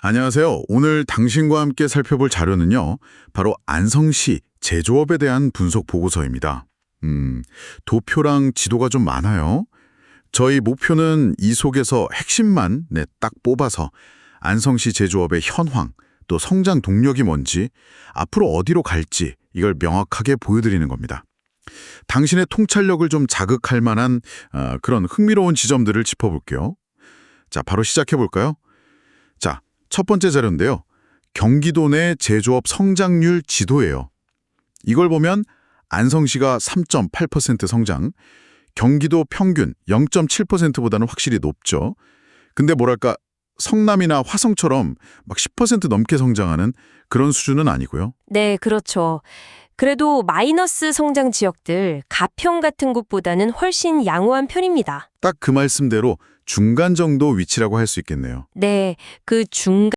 안녕하세요. 오늘 당신과 함께 살펴볼 자료는요. 바로 안성시 제조업에 대한 분석 보고서입니다. 음, 도표랑 지도가 좀 많아요. 저희 목표는 이 속에서 핵심만 네, 딱 뽑아서 안성시 제조업의 현황, 또 성장 동력이 뭔지, 앞으로 어디로 갈지 이걸 명확하게 보여드리는 겁니다. 당신의 통찰력을 좀 자극할 만한 어, 그런 흥미로운 지점들을 짚어볼게요. 자, 바로 시작해볼까요? 자, 첫 번째 자료인데요. 경기도 내 제조업 성장률 지도예요. 이걸 보면 안성시가 3.8% 성장, 경기도 평균 0.7%보다는 확실히 높죠. 근데 뭐랄까 성남이나 화성처럼 막 10% 넘게 성장하는 그런 수준은 아니고요. 네, 그렇죠. 그래도 마이너스 성장 지역들, 가평 같은 곳보다는 훨씬 양호한 편입니다. 딱 그 말씀대로 중간 정도 위치라고 할 수 있겠네요. 네, 그 중간